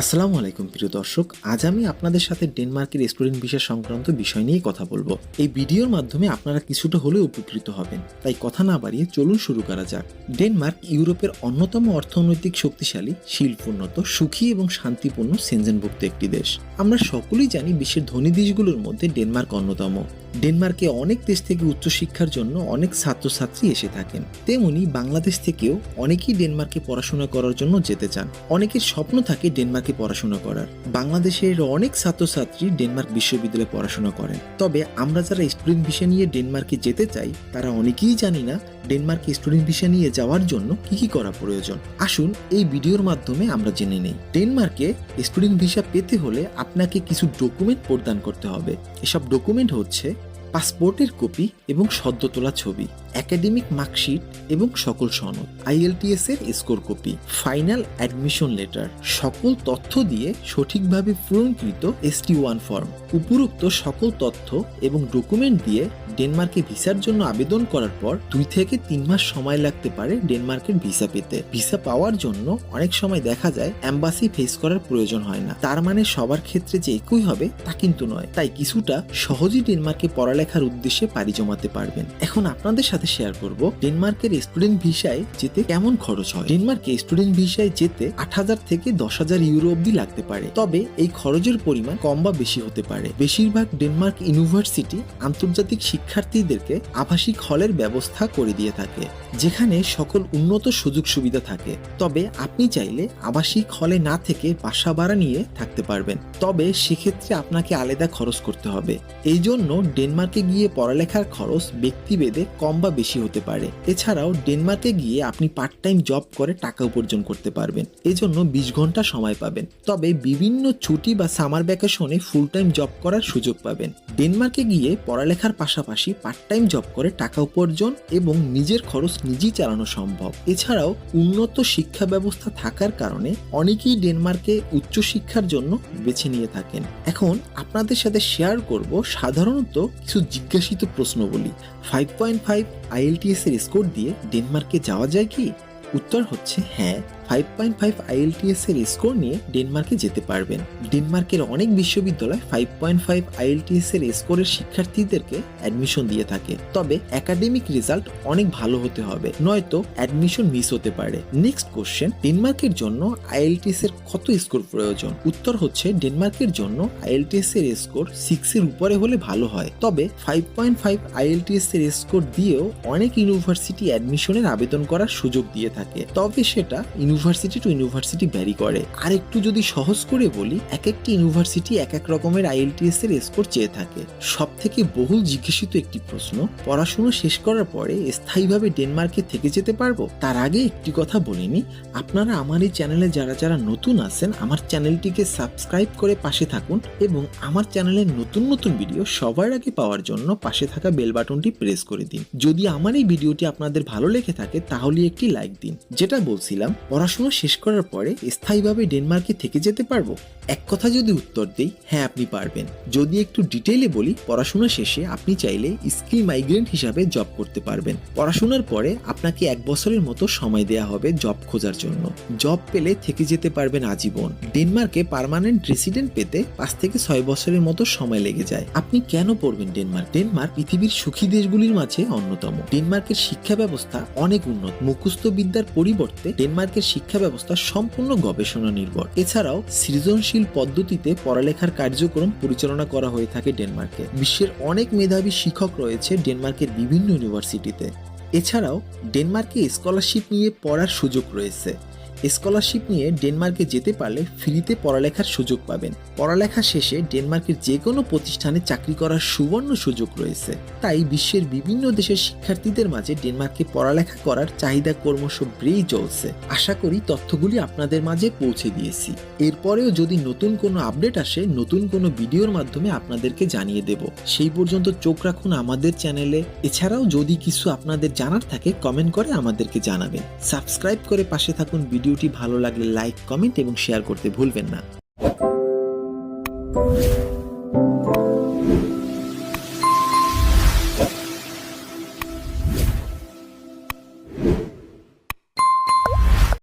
আসসালামু আলাইকুম, প্রিয় দর্শক। আজ আমি আপনাদের সাথে ডেনমার্কের স্টুডেন্ট ভিসা সংক্রান্ত বিষয় নিয়ে কথা বলব। এই ভিডিওর মাধ্যমে আপনারা কিছুটা হলেও উপকৃত হবেন। তাই কথা না বাড়িয়ে চলুন শুরু করা যাক। ডেনমার্ক ইউরোপের অন্যতম অর্থনৈতিক শক্তিশালী, শিল্পোন্নত, সুখী এবং শান্তিপূর্ণ সেনজেনভুক্ত একটি দেশ। আমরা সকলেই জানি বিশ্বের ধনী দেশগুলোর মধ্যে ডেনমার্ক অন্যতম। ডেনমার্কে অনেক দেশ থেকে উচ্চশিক্ষার জন্য অনেক ছাত্রছাত্রী এসে থাকেন। তেমনি বাংলাদেশ থেকেও অনেকেই ডেনমার্কে পড়াশোনা করার জন্য যেতে চান। অনেকের স্বপ্ন থাকে ডেনমার্কে পড়াশোনা করার। বাংলাদেশের অনেক ছাত্রছাত্রী ডেনমার্ক বিশ্ববিদ্যালয়ে পড়াশোনা করেন। তবে আমরা যারা স্টুডেন্ট ভিসা নিয়ে ডেনমার্কে যেতে চাই, তারা অনেকেই জানি না ডেনমার্কে স্টুডেন্ট ভিসা নিয়ে যাওয়ার জন্য কি কি করা প্রয়োজন? আসুন এই ভিডিওর মাধ্যমে আমরা জেনে নেই। ডেনমার্কে স্টুডেন্ট ভিসা পেতে হলে আপনাকে কিছু ডকুমেন্ট প্রদান করতে হবে। এসব ডকুমেন্ট হচ্ছে পাসপোর্টের কপি এবং সদ্য তোলা ছবি। একাডেমিক মার্কশিট এবং সকল সনদ, আইএলটিএস এর score copy, final admission letter, সকল তথ্য দিয়ে সঠিকভাবে পূরণকৃত এসটি ওয়ান ফর্ম উপরোক্ত সকল তথ্য এবং ডকুমেন্ট দিয়ে ডেনমার্কে ভিসার জন্য আবেদন করার পর দুই থেকে তিন মাস সময় লাগতে পারে ডেনমার্কের ভিসা পেতে। ভিসা পাওয়ার জন্য অনেক সময় দেখা যায় অ্যাম্বাসি ফেস করার প্রয়োজন হয় না। তার মানে সবার ক্ষেত্রে যে একই হবে তা কিন্তু নয়। তাই কিছুটা সহজেই ডেনমার্কে পড়ালেখার উদ্দেশ্যে পাড়ি জমাতে পারবেন। এখন আপনাদের সাথে শেয়ার করব। ডেনমার্কের স্টুডেন্ট ভিসায় যেতে কেমন খরচ হয়? ডেনমার্কে স্টুডেন্ট ভিসায় যেতে আট হাজার থেকে দশ হাজার ইউরো অব্দি লাগতে পারে। তবে এই খরচের পরিমাণ কম বা বেশি হতে পারে। বেশিরভাগ ডেনমার্ক ইউনিভার্সিটি আন্তর্জাতিক শিক্ষার্থীদেরকে আবাসিক হলের ব্যবস্থা করে দিয়ে থাকে, যেখানে সকল উন্নত সুযোগ সুবিধা থাকে। তবে আপনি চাইলে আবাসিক হলে না থেকে বাসা ভাড়া নিয়ে থাকতে পারবেন। তবে সেক্ষেত্রে আপনাকে আলাদা খরচ করতে হবে। এই জন্য ডেনমার্কে গিয়ে পড়ালেখার খরচ ব্যক্তিভেদে কম বা বেশি হতে পারে। এছাড়াও ডেনমার্কে গিয়ে আপনি পার্ট টাইম জব করে টাকা উপার্জন করতে পারবেন। এজন্য বিশ ঘণ্টা সময় পাবেন। তবে বিভিন্ন ছুটি বা সামার ভ্যাকেশনে ফুল টাইম জব করার সুযোগ পাবেন। ডেনমার্কে গিয়ে পড়ালেখার পাশাপাশি পার্ট টাইম জব করে টাকা উপার্জন এবং নিজের খরচ নিজেই চালানো সম্ভব। এছাড়াও উন্নত শিক্ষা ব্যবস্থা থাকার কারণে অনেকেই ডেনমার্কে উচ্চশিক্ষার জন্য বেছে নিয়ে থাকেন। এখন আপনাদের সাথে শেয়ার করব সাধারণত কিছু জিজ্ঞাসিত প্রশ্নগুলি ফাইভ পয়েন্ট ফাইভ আইএলটিএস এর স্কোর দিয়ে ডেনমার্কে যাওয়া যায় কি? উত্তর হচ্ছে হ্যাঁ। ফাইভ পয়েন্ট ফাইভ আইএলটিএস এর স্কোর নিয়ে ডেনমার্কে যেতে পারবেন। ডেনমার্কের অনেক বিশ্ববিদ্যালয় ফাইভ পয়েন্ট ফাইভ আইএলটিএস এর স্কোরের শিক্ষার্থীদেরকে অ্যাডমিশন দিয়ে থাকে। তবে একাডেমিক রেজাল্ট অনেক ভালো হতে হবে, নয়তো অ্যাডমিশন মিস হতে পারে। নেক্সট কোশ্চেন ডেনমার্কের জন্য আইএলটিএস এর কত স্কোর প্রয়োজন? উত্তর হচ্ছে ডেনমার্কের জন্য আইএলটিএস এর স্কোর সিক্স এর উপরে হলে ভালো হয়। তবে ফাইভ পয়েন্ট ফাইভ আইএলটিএস এর স্কোর দিয়েও অনেক ইউনিভার্সিটি অ্যাডমিশনের আবেদন করার সুযোগ দিয়ে থাকে। তবে সেটা ইউনিভার্সিটি টু ইউনিভার্সিটি ভ্যারি করে। আর একটু যদি সহজ করে বলি এক একটি ইউনিভার্সিটি এক এক রকমের আইএলটিএস এর স্কোর চেয়ে থাকে। সব থেকে বহুল জিজ্ঞাসিত একটি প্রশ্ন, পড়াশোনা শেষ করার পরে স্থায়ীভাবে ডেনমার্কে থেকে যেতে পারব? তার আগে একটি কথা বলিনি আপনারা আমার এই চ্যানেলে যারা যারা নতুন আছেন, আমার চ্যানেলটিকে সাবস্ক্রাইব করে পাশে থাকুন এবং আমার চ্যানেলের নতুন নতুন ভিডিও সবার আগে পাওয়ার জন্য পাশে থাকা বেল বাটনটি প্রেস করে দিন। যদি আমার এই ভিডিওটি আপনাদের ভালো লেগে থাকে, তাহলে একটি লাইক দিন। যেটা বলছিলাম, পড়াশোনা শেষ করার পরে স্থায়ীভাবে ডেনমার্কে থেকে যেতে পারব? এক কথা যদি উত্তর দেই হ্যাঁ আপনি পারবেন। যদি একটু ডিটেইলে বলি, পড়াশোনা শেষে আপনি চাইলে স্কিল মাইগ্রেন্ট হিসাবে জব করতে পারবেন। পড়াশোনার পরে আপনাকে এক বছরের মতো সময় দেওয়া হবে জব খোঁজার জন্য। জব পেলে থেকে যেতে পারবেন আজীবন। ডেনমার্কে পার্মানেন্ট রেসিডেন্ট পেতে পাঁচ থেকে ছয় বছরের মতো সময় লেগে যায়। আপনি কেন পড়বেন ডেনমার্ক? ডেনমার্ক পৃথিবীর সুখী দেশগুলির মাঝে অন্যতম। ডেনমার্কের শিক্ষা ব্যবস্থা অনেক উন্নত। মুখস্থ বিদ্যার পরিবর্তে ডেনমার্কের শিক্ষা ব্যবস্থা সম্পূর্ণ গবেষণা নির্ভর। এছাড়াও সৃজনশীল পদ্ধতিতে পড়ালেখার কার্যক্রম পরিচালনা করা হয়ে থাকে ডেনমার্কে। বিশ্বের অনেক মেধাবী শিক্ষক রয়েছে ডেনমার্কের বিভিন্ন ইউনিভার্সিটিতে। এছাড়াও ডেনমার্কে স্কলারশিপ নিয়ে পড়ার সুযোগ রয়েছে। স্কলারশিপ নিয়ে ডেনমার্কে যেতে পারলে ফ্রিতে পড়ালেখার সুযোগ পাবেন। পড়ালেখা শেষে ডেনমার্কের যে কোনো প্রতিষ্ঠানে চাকরি করার সুবর্ণ সুযোগ রয়েছে। তাই বিশ্বের বিভিন্ন দেশের শিক্ষার্থীদের মাঝে ডেনমার্কে পড়ালেখা করার চাহিদা ক্রমশ বেড়েই চলছে। আশা করি তথ্যগুলি আপনাদের মাঝে পৌঁছে দিয়েছি। এরপরেও যদি নতুন কোনো আপডেট আসে, নতুন কোনো ভিডিওর মাধ্যমে আপনাদেরকে জানিয়ে দেব। সেই পর্যন্ত চোখ রাখুন আমাদের চ্যানেলে। এছাড়াও যদি কিছু আপনাদের জানার থাকে, কমেন্ট করে আমাদেরকে জানাবেন। সাবস্ক্রাইব করে পাশে থাকুন ভিডিওটি ভালো লাগলে লাইক কমেন্ট এবং শেয়ার করতে ভুলবেন না।